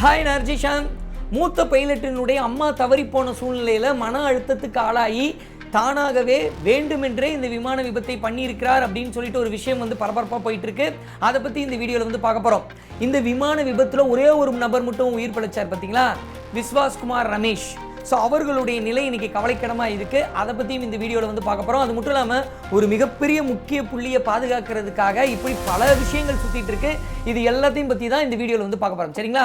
Hi நர்ஜிஷாந்த் மூத்த பைலட்டினுடைய அம்மா தவறி போன சூழ்நிலையில் மன அழுத்தத்துக்கு ஆளாகி தானாகவே வேண்டுமென்றே இந்த விமான விபத்தை பண்ணியிருக்கிறார் அப்படின்னு சொல்லிட்டு ஒரு விஷயம் வந்து பரபரப்பாக போயிட்டு இருக்கு அதை பற்றி இந்த வீடியோவில் வந்து பார்க்க போகிறோம் இந்த விமான விபத்தில் ஒரே ஒரு நபர் மட்டும் உயிர் பிழைச்சார் பார்த்தீங்களா விஸ்வாஸ்குமார் ரமேஷ். ஸோ அவர்களுடைய நிலை இன்னைக்கு கவலைக்கிடமாக இருக்கு. அதை பற்றியும் இந்த வீடியோவில் வந்து பார்க்க போகிறோம் அது மட்டும் இல்லாமல் ஒரு மிகப்பெரிய முக்கிய புள்ளியை பாதுகாக்கிறதுக்காக இப்படி பல விஷயங்கள் சுற்றிட்டு இருக்கு இது எல்லாத்தையும் பற்றி தான் இந்த வீடியோவில் வந்து பார்க்க போகிறோம் சரிங்களா?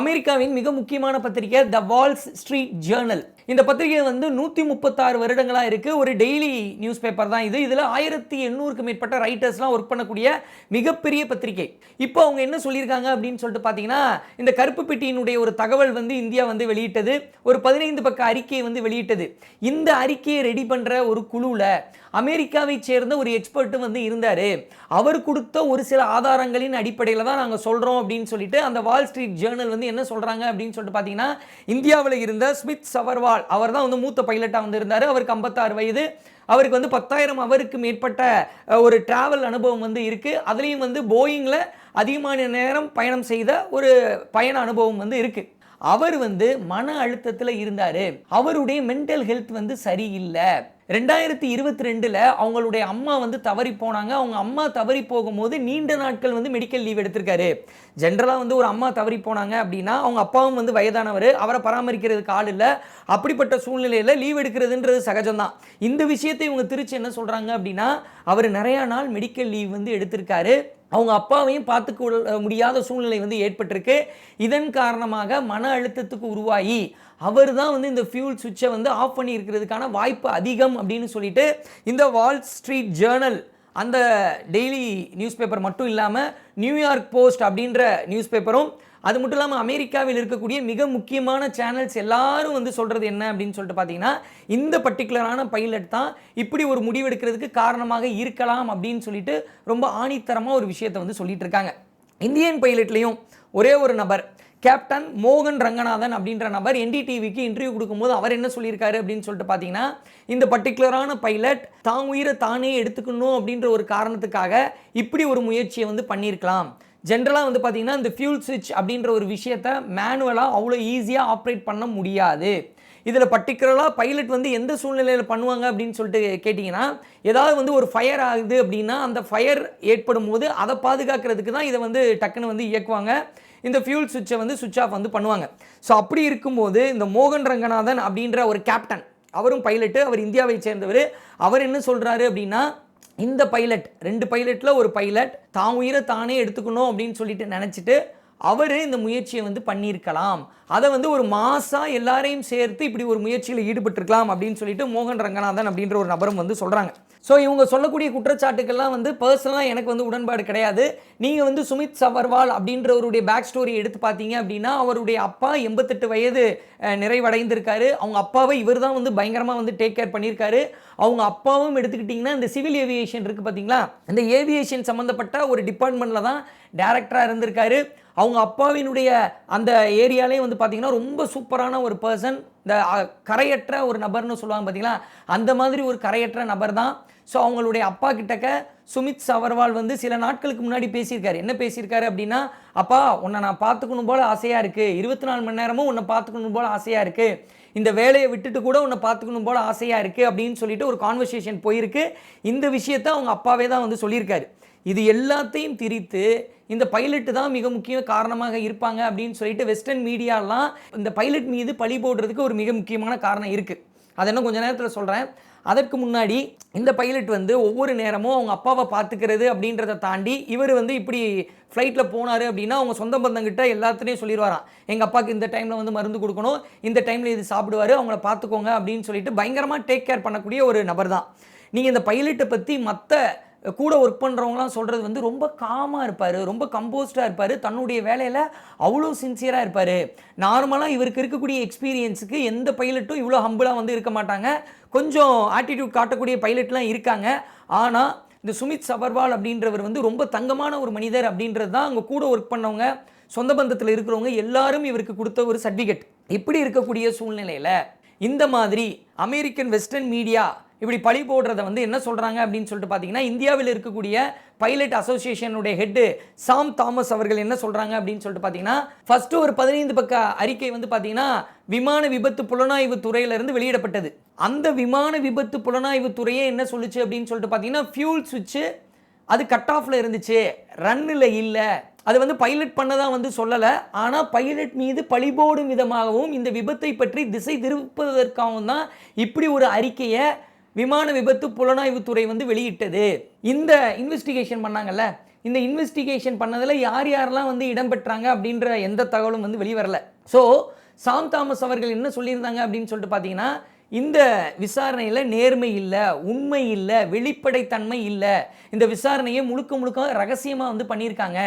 அமெரிக்காவின் மிக முக்கியமான பத்திரிகை த வால்ஸ் ஸ்ட்ரீட் ஜேர்னல் இந்த பத்திரிகை வந்து நூற்றி முப்பத்தாறு வருடங்களாக இருக்குது ஒரு டெய்லி நியூஸ் பேப்பர் தான் இது. இதில் ஆயிரத்தி எண்ணூறுக்கு மேற்பட்ட ரைட்டர்ஸ்லாம் ஒர்க் பண்ணக்கூடிய மிகப்பெரிய பத்திரிகை. இப்போ அவங்க என்ன சொல்லியிருக்காங்க அப்படின்னு சொல்லிட்டு பார்த்தீங்கன்னா இந்த கருப்பு பெட்டியினுடைய ஒரு தகவல் வந்து இந்தியா வந்து வெளியிட்டது. ஒரு பதினைந்து பக்க அறிக்கையை வந்து வெளியிட்டது. இந்த அறிக்கையை ரெடி பண்ணுற ஒரு குழுவில் அமெரிக்காவை சேர்ந்த ஒரு எக்ஸ்பர்ட்டும் வந்து இருந்தார். அவர் கொடுத்த ஒரு சில ஆதாரங்களின் அடிப்படையில் தான் நாங்கள் சொல்கிறோம் அப்படின்னு சொல்லிட்டு அந்த வால் ஸ்ட்ரீட் ஜேர்னல் வந்து என்ன சொல்கிறாங்க அப்படின்னு சொல்லிட்டு பார்த்தீங்கன்னா இந்தியாவில் இருந்த ஸ்மித் சவர்வால் அவர் தான் வந்து மூத்த பைலட்டாக வந்து இருந்தார். அவருக்கு ஐம்பத்தாறு வயது. அவருக்கு வந்து பத்தாயிரம் அவருக்கு மேற்பட்ட ஒரு டிராவல் அனுபவம் வந்து இருக்குது அதுலேயும் வந்து போயிங்கில் அதிகமான நேரம் பயணம் செய்த ஒரு பயண அனுபவம் வந்து இருக்குது அவர் வந்து மன அழுத்தத்தில் இருந்தார். அவருடைய மென்டல் ஹெல்த் வந்து சரியில்லை. ரெண்டாயிரத்தி இருபத்தி ரெண்டில் அவங்களுடைய அம்மா வந்து தவறி போனாங்க. அவங்க அம்மா தவறி போகும்போது நீண்ட நாட்கள் வந்து மெடிக்கல் லீவ் எடுத்திருக்காரு. ஜென்ரலாக வந்து ஒரு அம்மா தவறி போனாங்க அப்படின்னா அவங்க அப்பாவும் வந்து வயதானவர். அவரை பராமரிக்கிறதுக்கு ஆள் இல்லை. அப்படிப்பட்ட சூழ்நிலையில் லீவ் எடுக்கிறதுன்றது சகஜம்தான். இந்த விஷயத்தை இவங்க திருச்சி என்ன சொல்கிறாங்க அப்படின்னா அவர் நிறையா நாள் மெடிக்கல் லீவ் வந்து எடுத்திருக்காரு. அவங்க அப்பாவையும் பார்த்துக்க முடியாத சூழ்நிலை வந்து ஏற்பட்டிருக்கு. இதன் காரணமாக மன அழுத்தத்துக்கு உருவாகி அவர் தான் வந்து இந்த ஃபியூல் சுவிட்சை வந்து ஆஃப் பண்ணி இருக்கிறதுக்கான வாய்ப்பு அதிகம் அப்படின்னு சொல்லிட்டு இந்த வால் ஸ்ட்ரீட் ஜேர்னல் அந்த டெய்லி நியூஸ் பேப்பர் மட்டும் இல்லாமல் நியூயார்க் போஸ்ட் அப்படின்ற நியூஸ் பேப்பரும் அது மட்டும் இல்லாமல் அமெரிக்காவில் இருக்கக்கூடிய மிக முக்கியமான சேனல்ஸ் எல்லாரும் வந்து சொல்கிறது என்ன அப்படின்னு சொல்லிட்டு பார்த்தீங்கன்னா இந்த பர்டிகுலரான பைலட் தான் இப்படி ஒரு முடிவெடுக்கிறதுக்கு காரணமாக இருக்கலாம் அப்படின்னு சொல்லிட்டு ரொம்ப ஆணித்தரமாக ஒரு விஷயத்தை வந்து சொல்லிட்டு இருக்காங்க. இந்தியன் பைலட்லேயும் ஒரே ஒரு நபர் கேப்டன் மோகன் ரங்கநாதன் அப்படின்ற நபர் என்டிடிவிக்கு இன்டர்வியூ கொடுக்கும்போது அவர் என்ன சொல்லியிருக்காரு அப்படின்னு சொல்லிட்டு பார்த்தீங்கன்னா இந்த பர்டிகுலரான பைலட் தான் உயிரை தானே எடுத்துக்கணும் அப்படின்ற ஒரு காரணத்துக்காக இப்படி ஒரு முயற்சியை வந்து பண்ணியிருக்கலாம். ஜென்ரலாக வந்து பார்த்தீங்கன்னா இந்த ஃபியூல் சுவிட்ச் அப்படின்ற ஒரு விஷயத்த மேனுவலாக அவ்வளோ ஈஸியாக ஆப்ரேட் பண்ண முடியாது. இதில் பர்டிகுலராக பைலட் வந்து எந்த சூழ்நிலையில் பண்ணுவாங்க அப்படின்னு சொல்லிட்டு கேட்டிங்கன்னா ஏதாவது வந்து ஒரு ஃபயர் ஆகுது அப்படின்னா அந்த ஃபயர் ஏற்படும் போது அதை பாதுகாக்கிறதுக்கு தான் இதை வந்து டக்குன்னு வந்து இயக்குவாங்க. இந்த ஃபியூல் சுவிட்சை வந்து சுவிட்ச் ஆஃப் வந்து பண்ணுவாங்க. ஸோ அப்படி இருக்கும்போது இந்த மோகன் ரங்கநாதன் அப்படின்ற ஒரு கேப்டன் அவரும் பைலட்டு அவர் இந்தியாவை சேர்ந்தவர் அவர் என்ன சொல்கிறாரு அப்படின்னா இந்த பைலட் ரெண்டு பைலட்டில் ஒரு பைலட் தான் உயிரை தானே எடுத்துக்கணும் அப்படின்னு சொல்லிட்டு நினச்சிட்டு அவர் இந்த முயற்சியை வந்து பண்ணியிருக்கலாம். அதை வந்து ஒரு மாசாக எல்லாரையும் சேர்த்து இப்படி ஒரு முயற்சியில் ஈடுபட்டிருக்கலாம் அப்படின்னு சொல்லிட்டு மோகன் ரங்கநாதன் அப்படின்ற ஒரு நபரும் வந்து சொல்கிறாங்க ஸோ இவங்க சொல்லக்கூடிய குற்றச்சாட்டுக்கெல்லாம் வந்து பர்சனலாக எனக்கு வந்து உடன்பாடு கிடையாது. நீங்கள் வந்து சுமித் சவர்வால் அப்படின்றவருடைய பேக் ஸ்டோரி எடுத்து பார்த்தீங்க அப்படின்னா அவருடைய அப்பா எண்பத்தெட்டு வயது நிறைவடைந்திருக்காரு. அவங்க அப்பாவை இவர் தான் வந்து பயங்கரமாக வந்து டேக் கேர் பண்ணியிருக்காரு. அவங்க அப்பாவும் எடுத்துக்கிட்டிங்கன்னா இந்த சிவில் ஏவியேஷன் இருக்குது பார்த்தீங்களா? இந்த ஏவியேஷன் சம்மந்தப்பட்ட ஒரு டிபார்ட்மெண்ட்டில் தான் டேரக்டராக இருந்திருக்காரு. அவங்க அப்பாவினுடைய அந்த ஏரியாலே வந்து பார்த்தீங்கன்னா ரொம்ப சூப்பரான ஒரு பர்சன் இந்த கரையற்ற ஒரு நபர்னு சொல்லுவாங்க பார்த்தீங்களா? அந்த மாதிரி ஒரு கரையற்ற நபர் தான் ஸோ அவங்களுடைய அப்பா கிட்டக்க சுமித் சவர்வால் வந்து சில நாட்களுக்கு முன்னாடி பேசியிருக்காரு. என்ன பேசியிருக்காரு அப்படின்னா அப்பா உன்னை நான் பார்த்துக்கணும் போல் ஆசையாக இருக்குது இருபத்தி நாலு மணி நேரமும் உன்னை பார்த்துக்கணும் போல் ஆசையாக இருக்குது இந்த வேலையை விட்டுட்டு கூட உன்னை பார்த்துக்கணும் போல் ஆசையாக இருக்குது அப்படின்னு சொல்லிட்டு ஒரு கான்வர்சேஷன் போயிருக்கு. இந்த விஷயத்த அவங்க அப்பாவே தான் வந்து சொல்லியிருக்காரு. இது எல்லாத்தையும் திரித்து இந்த பைலட்டு தான் மிக முக்கிய காரணமாக இருப்பாங்க அப்படின்னு சொல்லிட்டு வெஸ்டர்ன் மீடியாலாம் இந்த பைலட் மீது பழி போடுறதுக்கு ஒரு மிக முக்கியமான காரணம் இருக்குது அதை இன்னும் கொஞ்ச நேரத்தில் சொல்கிறேன் அதற்கு முன்னாடி இந்த பைலட் வந்து ஒவ்வொரு நேரமும் அவங்க அப்பாவை பார்த்துக்கிறது அப்படின்றத தாண்டி இவர் வந்து இப்படி ஃப்ளைட்டில் போனார் அப்படின்னா அவங்க சொந்த பந்தங்கிட்ட எல்லாத்துலேயும் சொல்லிடுவாராம் எங்கள் அப்பாவுக்கு இந்த டைமில் வந்து மருந்து கொடுக்கணும் இந்த டைமில் இது சாப்பிடுவார் அவங்கள பார்த்துக்கோங்க அப்படின்னு சொல்லிட்டு பயங்கரமாக டேக் கேர் பண்ணக்கூடிய ஒரு நபர் தான் நீங்கள் இந்த பைலட்டை பற்றி மற்ற கூட ஒர்க் பண்ணுறவங்களாம் சொல்கிறது வந்து ரொம்ப காமாக இருப்பார் ரொம்ப கம்போஸ்டாக இருப்பார். தன்னுடைய வேலையில் அவ்வளோ சின்சியராக இருப்பார். நார்மலாக இவருக்கு இருக்கக்கூடிய எக்ஸ்பீரியன்ஸுக்கு எந்த பைலட்டும் இவ்வளோ ஹம்பிளாக வந்து இருக்க மாட்டாங்க. கொஞ்சம் ஆட்டிடியூட் காட்டக்கூடிய பைலட்லாம் இருக்காங்க. ஆனால் இந்த சுமித் சபர்வால் அப்படின்றவர் வந்து ரொம்ப தங்கமான ஒரு மனிதர் அப்படின்றது தான் அங்கே கூட ஒர்க் பண்ணவங்க சொந்த பந்தத்தில் இருக்கிறவங்க எல்லாரும் இவருக்கு கொடுத்த ஒரு சர்டிஃபிகேட் இப்படி இருக்கக்கூடிய சூழ்நிலையில் இந்த மாதிரி அமெரிக்கன் வெஸ்டர்ன் மீடியா இப்படி பழி போடுறத வந்து என்ன சொல்கிறாங்க அப்படின்னு சொல்லிட்டு பார்த்தீங்கன்னா இந்தியாவில் இருக்கக்கூடிய பைலட் அசோசியேஷனுடைய ஹெட்டு சாம் தாமஸ் அவர்கள் என்ன சொல்கிறாங்க அப்படின்னு சொல்லிட்டு பார்த்தீங்கன்னா ஃபஸ்ட்டு ஒரு பதினைந்து பக்க அறிக்கை வந்து பார்த்தீங்கன்னா விமான விபத்து புலனாய்வு துறையிலிருந்து வெளியிடப்பட்டது. அந்த விமான விபத்து புலனாய்வு துறையே என்ன சொல்லுச்சு அப்படின்னு சொல்லிட்டு பார்த்தீங்கன்னா ஃபியூல் சுவிட்சு அது கட் ஆஃப்ல இருந்துச்சு. ரன்னில் இல்லை. அது வந்து பைலட் பண்ணதான் வந்து சொல்லலை. ஆனால் பைலட் மீது பழிபோடும் விதமாகவும் இந்த விபத்தை பற்றி திசை திருப்பதற்காகவும் தான் இப்படி ஒரு அறிக்கையை விமான விபத்து புலனாய்வுத்துறை வந்து வெளியிட்டது. இந்த இன்வெஸ்டிகேஷன் பண்ணாங்கல்ல? இந்த இன்வெஸ்டிகேஷன் பண்ணதில் யார் யாரெல்லாம் வந்து இடம்பெற்றாங்க அப்படின்ற எந்த தகவலும் வந்து வெளிவரல. ஸோ சாம் தாமஸ் அவர்கள் என்ன சொல்லியிருந்தாங்க அப்படின்னு சொல்லிட்டு பார்த்தீங்கன்னா இந்த விசாரணையில் நேர்மை இல்லை உண்மை இல்லை வெளிப்படைத்தன்மை இல்லை. இந்த விசாரணையை முழுக்க முழுக்க ரகசியமாக வந்து பண்ணியிருக்காங்க.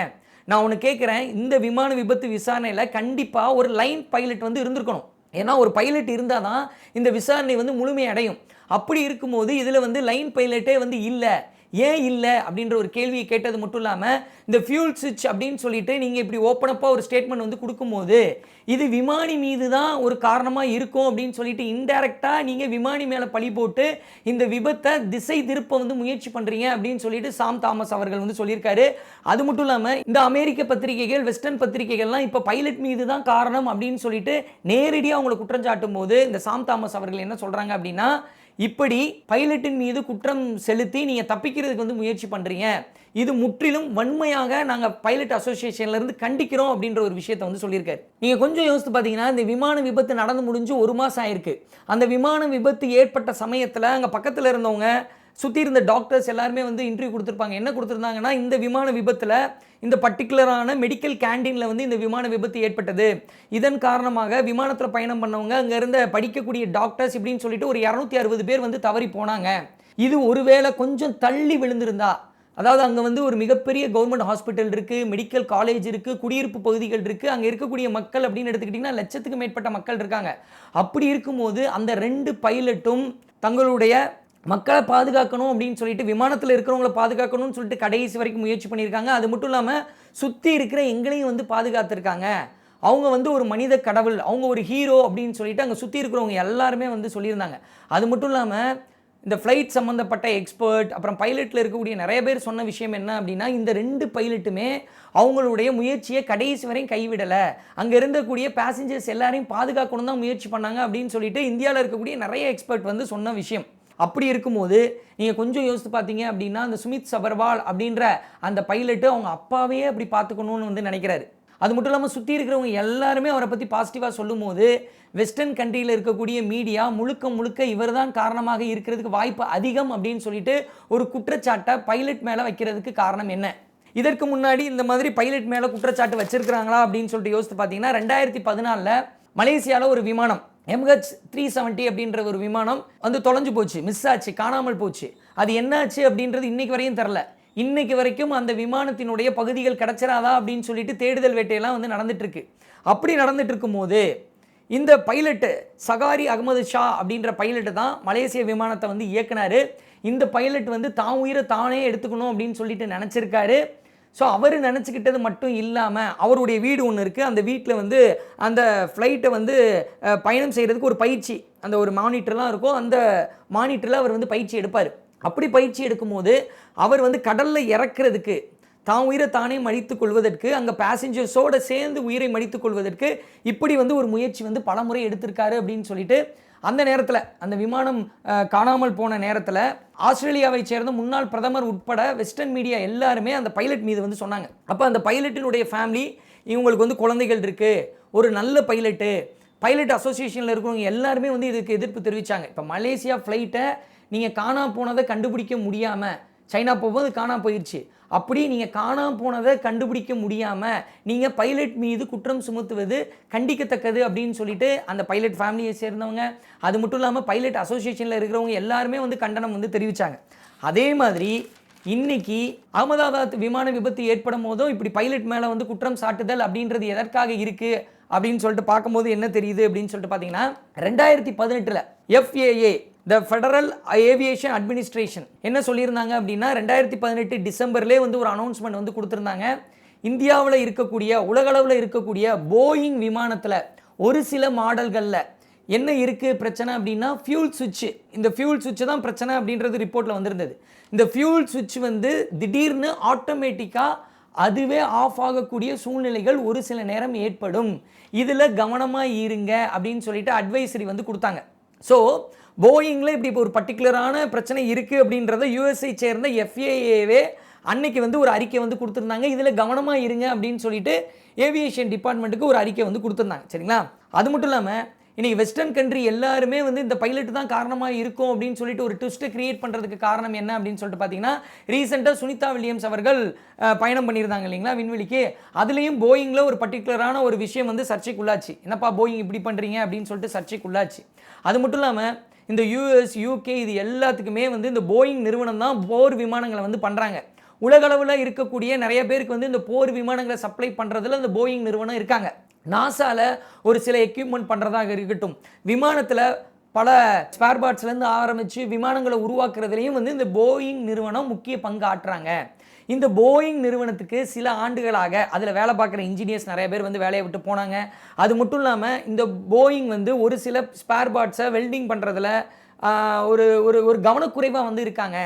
நான் ஒன்று கேட்குறேன் இந்த விமான விபத்து விசாரணையில் கண்டிப்பாக ஒரு லைன் பைலட் வந்து இருந்திருக்கணும். ஏன்னா ஒரு பைலட் இருந்தால் தான் இந்த விசாரணை வந்து முழுமையடையும். அப்படி இருக்கும்போது இதில் வந்து லைன் பைலட்டே வந்து இல்லை. ஏன் இல்லை? அப்படின்ற ஒரு கேள்வியை கேட்டது மட்டும் இல்லாமல் இந்த ஃபியூல் சுவிட்ச் அப்படின்னு சொல்லிட்டு நீங்கள் இப்படி ஓப்பனப்பாக ஒரு ஸ்டேட்மெண்ட் வந்து கொடுக்கும்போது இது விமானி மீது தான் ஒரு காரணமாக இருக்கும் அப்படின்னு சொல்லிட்டு இன்டெரக்டாக நீங்கள் விமானி மேலே பழி போட்டு இந்த விபத்தை திசை திருப்ப வந்து முயற்சி பண்ணுறீங்க அப்படின்னு சொல்லிட்டு சாம் தாமஸ் அவர்கள் வந்து சொல்லியிருக்காரு. அது மட்டும் இல்லாமல் இந்த அமெரிக்க பத்திரிகைகள் வெஸ்டர்ன் பத்திரிகைகள்லாம் இப்போ பைலட் மீது தான் காரணம் அப்படின்னு சொல்லிட்டு நேரடியாக அவங்களை குற்றம் சாட்டும் போது இந்த சாம் தாமஸ் அவர்கள் என்ன சொல்கிறாங்க அப்படின்னா இப்படி பைலட்டின் மீது குற்றம் செலுத்தி நீங்கள் தப்பிக்கிறதுக்கு வந்து முயற்சி பண்ணுறீங்க இது முற்றிலும் வன்மையாக நாங்கள் பைலட் அசோசியேஷன்லேருந்து கண்டிக்கிறோம் அப்படின்ற ஒரு விஷயத்தை வந்து சொல்லியிருக்காரு. நீங்கள் கொஞ்சம் யோசித்து பார்த்தீங்கன்னா இந்த விமான விபத்து நடந்து முடிஞ்சு ஒரு மாதம் ஆயிருக்கு. அந்த விமான விபத்து ஏற்பட்ட சமயத்தில் அங்கே பக்கத்தில் இருந்தவங்க சுற்றி இருந்த டாக்டர்ஸ் எல்லாருமே வந்து இன்டர்வியூ கொடுத்துருப்பாங்க. என்ன கொடுத்துருந்தாங்கன்னா இந்த விமான விபத்தில் இந்த பர்டிகுலரான மெடிக்கல் கேண்டீனில் வந்து இந்த விமான விபத்து ஏற்பட்டது. இதன் காரணமாக விமானத்தில் பயணம் பண்ணவங்க அங்கே இருந்த படிக்கக்கூடிய டாக்டர்ஸ் இப்படின்னு சொல்லிட்டு ஒரு இரநூத்தி அறுபது பேர் வந்து தவறி போனாங்க. இது ஒருவேளை கொஞ்சம் தள்ளி விழுந்திருந்தா அதாவது அங்கே வந்து ஒரு மிகப்பெரிய கவர்மெண்ட் ஹாஸ்பிட்டல் இருக்குது மெடிக்கல் காலேஜ் இருக்குது குடியிருப்பு பகுதிகள் இருக்குது அங்கே இருக்கக்கூடிய மக்கள் அப்படின்னு எடுத்துக்கிட்டிங்கன்னா லட்சத்துக்கு மேற்பட்ட மக்கள் இருக்காங்க. அப்படி இருக்கும்போது அந்த ரெண்டு பைலட்டும் தங்களுடைய மக்களை பாதுகாக்கணும் அப்படின்னு சொல்லிட்டு விமானத்தில் இருக்கிறவங்கள பாதுகாக்கணும்னு சொல்லிட்டு கடைசி வரைக்கும் முயற்சி பண்ணியிருக்காங்க. அது மட்டும் இல்லாமல் சுற்றி இருக்கிற எங்களையும் வந்து பாதுகாத்துருக்காங்க. அவங்க வந்து ஒரு மனித கடவுள் அவங்க ஒரு ஹீரோ அப்படின்னு சொல்லிட்டு அங்கே சுற்றி இருக்கிறவங்க எல்லாருமே வந்து சொல்லியிருந்தாங்க. அது மட்டும் இல்லாமல் இந்த ஃப்ளைட் சம்மந்தப்பட்ட எக்ஸ்பர்ட் அப்புறம் பைலட்டில் இருக்கக்கூடிய நிறைய பேர் சொன்ன விஷயம் என்ன அப்படின்னா இந்த ரெண்டு பைலட்டுமே அவங்களுடைய முயற்சியை கடைசி வரையும் கைவிடலை. அங்கே இருந்தக்கூடிய பேசஞ்சர்ஸ் எல்லாரையும் பாதுகாக்கணும் தான் முயற்சி பண்ணாங்க அப்படின்னு சொல்லிட்டு இந்தியாவில் இருக்கக்கூடிய நிறைய எக்ஸ்பர்ட் வந்து சொன்ன விஷயம். அப்படி இருக்கும்போது நீங்கள் கொஞ்சம் யோசித்து பார்த்தீங்க அப்படின்னா அந்த சுமித் சபர்வால் அப்படின்ற அந்த பைலட்டு அவங்க அப்பாவே அப்படி பார்த்துக்கணும்னு வந்து நினைக்கிறாரு. அது மட்டும் இல்லாமல் சுற்றி இருக்கிறவங்க எல்லாருமே அவரை பற்றி பாசிட்டிவாக சொல்லும்போது வெஸ்டர்ன் கண்ட்ரியில் இருக்கக்கூடிய மீடியா முழுக்க முழுக்க இவர் தான் காரணமாக இருக்கிறதுக்கு வாய்ப்பு அதிகம் அப்படின்னு சொல்லிட்டு ஒரு குற்றச்சாட்டை பைலட் மேலே வைக்கிறதுக்கு காரணம் என்ன? இதற்கு முன்னாடி இந்த மாதிரி பைலட் மேலே குற்றச்சாட்டு வச்சிருக்கிறாங்களா அப்படின்னு சொல்லிட்டு யோசித்து பார்த்தீங்கன்னா ரெண்டாயிரத்தி பதினாலில் மலேசியாவில் ஒரு விமானம் எம்ஹெச் த்ரீ செவன்ட்டி அப்படின்ற ஒரு விமானம் வந்து தொலைஞ்சு போச்சு மிஸ் ஆச்சு காணாமல் போச்சு. அது என்னாச்சு அப்படின்றது இன்னைக்கு வரையும் தெரில இன்னைக்கு வரைக்கும் அந்த விமானத்தினுடைய பகுதிகள் கிடைச்சிராதா அப்படின்னு சொல்லிட்டு தேடுதல் வேட்டையெல்லாம் வந்து நடந்துட்டுருக்கு. அப்படி நடந்துட்டு இருக்கும்போது இந்த பைலட்டு சகாரி அகமது ஷா அப்படின்ற பைலட்டு தான் மலேசிய விமானத்தை வந்து இயக்குனாரு. இந்த பைலட் வந்து தான் உயிரை தானே எடுத்துக்கணும் அப்படின்னு சொல்லிட்டு நினச்சிருக்காரு. ஸோ அவர் நினச்சிக்கிட்டது மட்டும் இல்லாமல் அவருடைய வீடு ஒன்று இருக்குது அந்த வீட்டில் வந்து அந்த ஃப்ளைட்டை வந்து பயணம் செய்கிறதுக்கு ஒரு பயிற்சி. அந்த ஒரு மானிட்டர்லாம் இருக்கும். அந்த மானிட்டரில் அவர் வந்து பயிற்சி எடுப்பார். அப்படி பயிற்சி எடுக்கும்போது அவர் வந்து கடலில் இறக்குறதுக்கு தான் உயிரை தானே மடித்து கொள்வதற்கு அங்கே பேசஞ்சர்ஸோட சேர்ந்து உயிரை மடித்து கொள்வதற்கு இப்படி வந்து ஒரு முயற்சி வந்து பலமுறை எடுத்திருக்காரு அப்படின்னு சொல்லிட்டு அந்த நேரத்தில் அந்த விமானம் காணாமல் போன நேரத்தில் ஆஸ்திரேலியாவை சேர்ந்த முன்னாள் பிரதமர் உட்பட வெஸ்டர்ன் மீடியா எல்லாருமே அந்த பைலட் மீது வந்து சொன்னாங்க. அப்போ அந்த பைலட்டினுடைய ஃபேமிலி இவங்களுக்கு வந்து குழந்தைகள் இருக்குது ஒரு நல்ல பைலட்டு பைலட் அசோசியேஷனில் இருக்கிறவங்க எல்லாருமே வந்து இதுக்கு எதிர்ப்பு தெரிவித்தாங்க இப்போ மலேசியா ஃப்ளைட்டை நீங்கள் காணா போனதை கண்டுபிடிக்க முடியாமல் சைனா போகும்போது காணாமல் போயிடுச்சு அப்படி நீங்கள் காணாம போனதை கண்டுபிடிக்க முடியாமல் நீங்கள் பைலட் மீது குற்றம் சுமத்துவது கண்டிக்கத்தக்கது அப்படின்னு சொல்லிட்டு அந்த பைலட் ஃபேமிலியை சேர்ந்தவங்க அது மட்டும் இல்லாமல் பைலட் அசோசியேஷனில் இருக்கிறவங்க எல்லாருமே வந்து கண்டனம் வந்து தெரிவித்தாங்க அதே மாதிரி இன்னைக்கு அகமதாபாத் விமான விபத்து ஏற்படும் போதும் இப்படி பைலட் மேலே வந்து குற்றம் சாட்டுதல் அப்படின்றது எதற்காக இருக்குது அப்படின்னு சொல்லிட்டு பார்க்கும்போது என்ன தெரியுது அப்படின்னு சொல்லிட்டு பார்த்தீங்கன்னா ரெண்டாயிரத்தி பதினெட்டில் FAA the federal aviation administration என்ன சொல்லியிருந்தாங்க அப்படின்னா ரெண்டாயிரத்தி பதினெட்டு டிசம்பர்லேயே வந்து ஒரு அனௌன்ஸ்மெண்ட் வந்து கொடுத்துருந்தாங்க. இந்தியாவில் இருக்கக்கூடிய உலகளவில் இருக்கக்கூடிய போயிங் விமானத்தில் ஒரு சில மாடல்களில் என்ன இருக்குது பிரச்சனை அப்படின்னா ஃபியூல் சுவிட்சு இந்த ஃபியூல் சுவிட்சு தான் பிரச்சனை அப்படின்றது ரிப்போர்ட்டில் வந்திருந்தது. இந்த ஃபியூல் சுவிட்ச் வந்து திடீர்னு ஆட்டோமேட்டிக்காக அதுவே ஆஃப் ஆகக்கூடிய சூழ்நிலைகள் ஒரு சில நேரம் ஏற்படும். இதில் கவனமாக இருங்க அப்படின்னு சொல்லிட்டு அட்வைசரி வந்து கொடுத்தாங்க. ஸோ போயிங்கில் இப்படி இப்போ ஒரு பர்டிகுலரான பிரச்சனை இருக்குது அப்படின்றத யூஎஸ்ஐ சேர்ந்த எஃப்ஏஏவே அன்னைக்கு வந்து ஒரு அறிக்கை வந்து கொடுத்துருந்தாங்க. இதில் கவனமாக இருங்க அப்படின்னு சொல்லிட்டு ஏவியேஷன் டிபார்ட்மெண்ட்டுக்கு ஒரு அறிக்கை வந்து கொடுத்துருந்தாங்க. சரிங்களா? அது மட்டும் இல்லாமல் இன்னைக்கு வெஸ்டர்ன் கண்ட்ரி எல்லாருமே வந்து இந்த பைலட் தான் காரணமாக இருக்கும் அப்படின்னு சொல்லிட்டு ஒரு ட்விஸ்ட்டை கிரியேட் பண்ணுறதுக்கு காரணம் என்ன அப்படின்னு சொல்லிட்டு பார்த்தீங்கன்னா ரீசெண்டாக சுனிதா வில்லியம்ஸ் அவர்கள் பயணம் பண்ணியிருந்தாங்க இல்லைங்களா விண்வெளிக்கு. அதுலேயும் போயிங்கில் ஒரு பர்டிகுலரான ஒரு விஷயம் வந்து சர்ச்சைக்குள்ளாச்சு. என்னப்பா போயிங் இப்படி பண்ணுறீங்க அப்படின்னு சொல்லிட்டு சர்ச்சைக்குள்ளாச்சு. அது மட்டும் இல்லாமல் இந்த யூஎஸ் யூகே இது எல்லாத்துக்குமே வந்து இந்த போயிங் நிறுவனம் தான் போர் விமானங்களை வந்து பண்ணுறாங்க உலகளவில் இருக்கக்கூடிய நிறைய பேருக்கு வந்து இந்த போர் விமானங்களை சப்ளை பண்ணுறதுல இந்த போயிங் நிறுவனம் இருக்காங்க. நாசாவில் ஒரு சில எக்யூப்மெண்ட் பண்ணுறதாக இருக்கட்டும். விமானத்தில் பல ஸ்பேர் பார்ட்ஸ்லேருந்து ஆரம்பித்து விமானங்களை உருவாக்குறதுலையும் வந்து இந்த போயிங் நிறுவனம் முக்கிய பங்கு ஆற்றுறாங்க இந்த போயிங் நிறுவனத்துக்கு சில ஆண்டுகளாக அதில் வேலை பார்க்குற இன்ஜினியர்ஸ் நிறைய பேர் வந்து வேலையை விட்டு போனாங்க. அது மட்டும் இல்லாமல் இந்த போயிங் வந்து ஒரு சில ஸ்பேர் பார்ட்ஸை வெல்டிங் பண்ணுறதுல ஒரு ஒரு ஒரு கவனக்குறைவாக வந்து இருக்காங்க.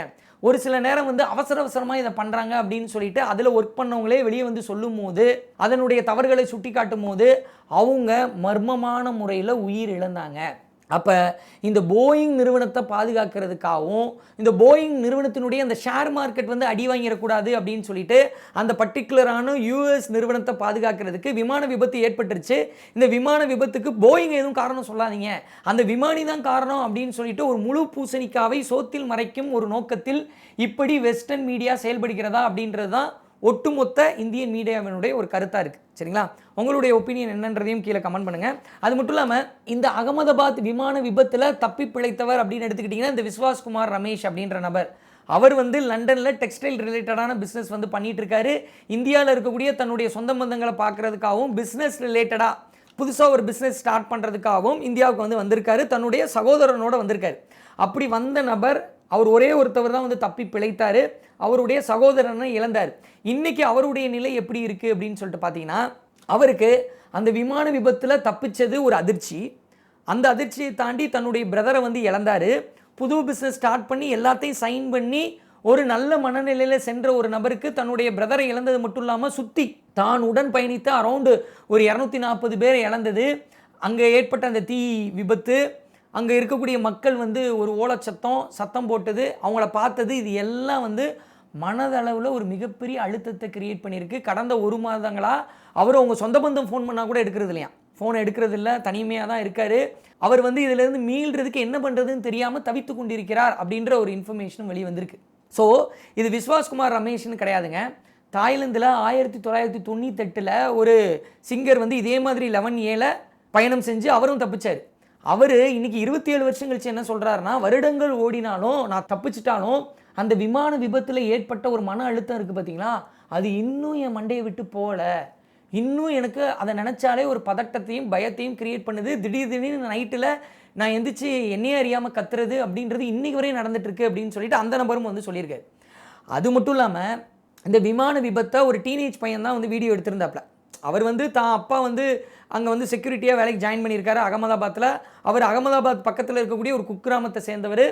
ஒரு சில நேரம் வந்து அவசர அவசரமாக இதை பண்ணுறாங்க அப்படின்னு சொல்லிட்டு அதில் ஒர்க் பண்ணவங்களே வெளியே வந்து சொல்லும் போது அதனுடைய தவறுகளை சுட்டி காட்டும் போது அவங்க மர்மமான முறையில் உயிர் இழந்தாங்க. அப்போ இந்த போயிங் நிறுவனத்தை பாதுகாக்கிறதுக்காகவும் இந்த போயிங் நிறுவனத்தினுடைய அந்த ஷேர் மார்க்கெட் வந்து அடி வாங்கிடக்கூடாது அப்படின்னு சொல்லிட்டு அந்த பர்டிகுலரான யூஎஸ் நிறுவனத்தை பாதுகாக்கிறதுக்கு விமான விபத்து ஏற்பட்டுருச்சு. இந்த விமான விபத்துக்கு போயிங் எதுவும் காரணம் சொல்லாதீங்க. அந்த விமானி தான் காரணம் அப்படின்னு சொல்லிட்டு ஒரு முழு பூசணிக்காவை சோத்தில் மறைக்கும் ஒரு நோக்கத்தில் இப்படி வெஸ்டர்ன் மீடியா செயல்படுகிறதா அப்படின்றது தான் ஒட்டுமொத்த இந்தியன் மீடியாவினுடைய ஒரு கருத்தாக இருக்குது சரிங்களா? உங்களுடைய ஒப்பீனியன் என்னன்றதையும் கீழே கமெண்ட் பண்ணுங்கள் அது மட்டும் இல்லாமல் இந்த அகமதாபாத் விமான விபத்தில் தப்பி பிழைத்தவர் அப்படின்னு எடுத்துக்கிட்டிங்கன்னா இந்த விஸ்வாஸ்குமார் ரமேஷ் அப்படின்ற நபர். அவர் வந்து லண்டனில் டெக்ஸ்டைல் ரிலேட்டடான பிஸ்னஸ் வந்து பண்ணிட்டு இருக்காரு இந்தியாவில் இருக்கக்கூடிய தன்னுடைய சொந்த பந்தங்களை பார்க்கறதுக்காகவும் பிஸ்னஸ் ரிலேட்டடாக புதுசாக ஒரு பிஸ்னஸ் ஸ்டார்ட் பண்ணுறதுக்காகவும் இந்தியாவுக்கு வந்து வந்திருக்காரு. தன்னுடைய சகோதரனோட வந்திருக்காரு. அப்படி வந்த நபர் அவர் ஒரே ஒருத்தவர் தான் வந்து தப்பி பிழைத்தார். அவருடைய சகோதரனை இழந்தார். இன்றைக்கி அவருடைய நிலை எப்படி இருக்குது அப்படின்னு சொல்லிட்டு பார்த்தீங்கன்னா அவருக்கு அந்த விமான விபத்தில் தப்பிச்சது ஒரு அதிர்ச்சி. அந்த அதிர்ச்சியை தாண்டி தன்னுடைய பிரதரை வந்து இழந்தார். புது பிஸ்னஸ் ஸ்டார்ட் பண்ணி எல்லாத்தையும் சைன் பண்ணி ஒரு நல்ல மனநிலையில் சென்ற ஒரு நபருக்கு தன்னுடைய பிரதரை இழந்தது மட்டும் இல்லாமல் சுற்றி தான் உடன் பயணித்த அரௌண்டு ஒரு இரநூத்தி நாற்பது பேர் இழந்தது. அங்கே ஏற்பட்ட அந்த தீ விபத்து அங்கே இருக்கக்கூடிய மக்கள் வந்து ஒரு ஓலச்சத்தம் சத்தம் போட்டது அவங்கள பார்த்தது இது எல்லாம் வந்து மனதளவில் ஒரு மிகப்பெரிய அழுத்தத்தை கிரியேட் பண்ணியிருக்கு. கடந்த ஒரு மாதங்களாக அவர் அவங்க சொந்த பந்தம் ஃபோன் பண்ணால் கூட எடுக்கிறது இல்லையா? ஃபோன் எடுக்கிறது இல்லை தனிமையாக தான் இருக்கார். அவர் வந்து இதிலேருந்து மீள்றதுக்கு என்ன பண்ணுறதுன்னு தெரியாமல் தவித்து கொண்டிருக்கிறார் அப்படின்ற ஒரு இன்ஃபர்மேஷனும் வெளியே வந்திருக்கு. ஸோ இது விஸ்வாஸ்குமார் ரமேஷ்னு கிடையாதுங்க. தாய்லாந்தில் ஆயிரத்தி தொள்ளாயிரத்தி தொண்ணூத்தெட்டில் ஒரு சிங்கர் வந்து இதே மாதிரி லெவன் ஏல பயணம் செஞ்சு அவரும் தப்பிச்சார். அவர் இன்னைக்கு இருபத்தி ஏழு வருஷம் கழிச்சு என்ன சொல்கிறாருன்னா வருடங்கள் ஓடினாலும் நான் தப்பிச்சிட்டாலும் அந்த விமான விபத்தில் ஏற்பட்ட ஒரு மன அழுத்தம் இருக்குது பார்த்தீங்களா அது இன்னும் என் மண்டையை விட்டு போகல. இன்னும் எனக்கு அதை நினச்சாலே ஒரு பதட்டத்தையும் பயத்தையும் கிரியேட் பண்ணுது. திடீர் திடீர்னு நைட்டில் நான் எந்திரிச்சு என்னையே அறியாமல் கத்துறது அப்படின்றது இன்றைக்கு வரையும் நடந்துட்டுருக்கு அப்படின்னு சொல்லிட்டு அந்த நபரும் வந்து சொல்லியிருக்காரு. அது மட்டும் இல்லாமல் இந்த விமான விபத்தை ஒரு டீனேஜ் பையன் தான் வந்து வீடியோ எடுத்திருந்தாப்ல. அவர் வந்து தான் அப்பா வந்து அங்கே வந்து செக்யூரிட்டியாக வேலைக்கு ஜாயின் பண்ணியிருக்காரு அகமதாபாத்தில் அவர் அகமதாபாத் பக்கத்தில் இருக்கக்கூடிய ஒரு குக்கிராமத்தை சேர்ந்தவர்.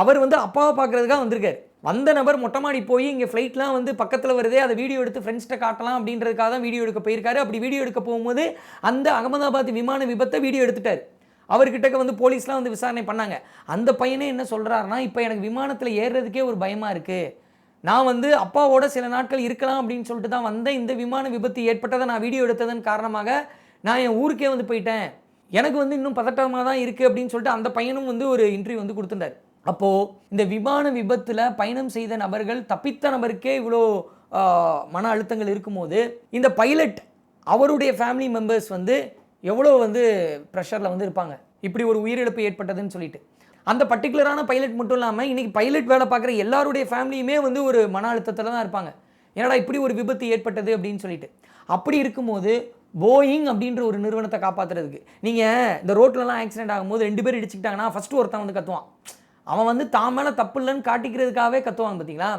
அவர் வந்து அப்பாவை பார்க்கறதுக்காக வந்திருக்காரு. வந்த நபர் மொட்டை மாடி போய் இங்கே ஃப்ளைட்லாம் வந்து பக்கத்தில் வருதே அதை வீடியோ எடுத்து ஃப்ரெண்ட்ஸ்கிட்ட காட்டலாம் அப்படின்றதுக்காக தான் வீடியோ எடுக்க போயிருக்காரு. அப்படி வீடியோ எடுக்க போகும்போது அந்த அகமதாபாத் விமான விபத்தை வீடியோ எடுத்துட்டார். அவர்கிட்ட வந்து போலீஸ்லாம் வந்து விசாரணை பண்ணாங்க. அந்த பையனே என்ன சொல்கிறாருன்னா இப்போ எனக்கு விமானத்தில் ஏறுறதுக்கே ஒரு பயமாக இருக்குது நான் வந்து அப்பாவோட சில நாட்கள் இருக்கலாம் அப்படின்னு சொல்லிட்டு தான் வந்தேன். இந்த விமான விபத்து ஏற்பட்டதை நான் வீடியோ எடுத்ததன் காரணமாக நான் என் ஊருக்கே வந்து போயிட்டேன். எனக்கு வந்து இன்னும் பதட்டமாக தான் இருக்குது அப்படின்னு சொல்லிட்டு அந்த பையனும் வந்து ஒரு இன்டர்வியூ வந்து கொடுத்துட்டார். அப்போது இந்த விமான விபத்தில் பயணம் செய்த நபர்கள் தப்பித்த நபருக்கே இவ்வளோ மன அழுத்தங்கள் இருக்கும்போது இந்த பைலட் அவருடைய ஃபேமிலி மெம்பர்ஸ் வந்து எவ்வளோ வந்து ப்ரெஷரில் வந்து இருப்பாங்க? இப்படி ஒரு உயிரிழப்பு ஏற்பட்டதுன்னு சொல்லிட்டு. அந்த பர்டிகுலரான பைலட் மட்டும் இல்லாமல் இன்னைக்கு பைலட் வேலை பார்க்குற எல்லாருடைய ஃபேமிலியுமே வந்து ஒரு மன அழுத்தத்தில் தான் இருப்பாங்க. என்னடா இப்படி ஒரு விபத்து ஏற்பட்டது அப்படின்னு சொல்லிட்டு. அப்படி இருக்கும்போது போயிங் அப்படின்ற ஒரு நிறுவனத்தை காப்பாற்றுறதுக்கு நீங்கள் இந்த ரோட்லலாம் ஆக்சிடென்ட் ஆகும்போது ரெண்டு பேர் இடிச்சுக்கிட்டாங்கன்னா ஃபஸ்ட்டு ஒருத்தன் வந்து கத்துவான். அவன் வந்து தான் மேலே தப்பு இல்லைன்னு காட்டிக்கிறதுக்காகவே கத்துவாங்க பார்த்தீங்களா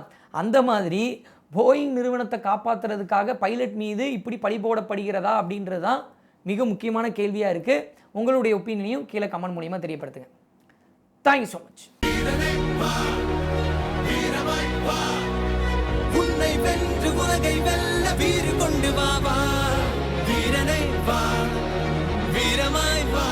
அந்த மாதிரி போயிங் நிறுவனத்தை காப்பாற்றுறதுக்காக பைலட் மீது இப்படி பழி போடப்படுகிறதா அப்படின்றது தான் மிக முக்கியமான கேள்வியாக இருக்குது உங்களுடைய ஒப்பீனியனையும் கீழே கமெண்ட் மூலியமாக தெரியப்படுத்துங்க. தேங்க்யூ ஸோ மச் உன்னை வென்று உலகை வெல்ல வீறு கொண்டு வா வா வீரனை வா வீரமாய் வா.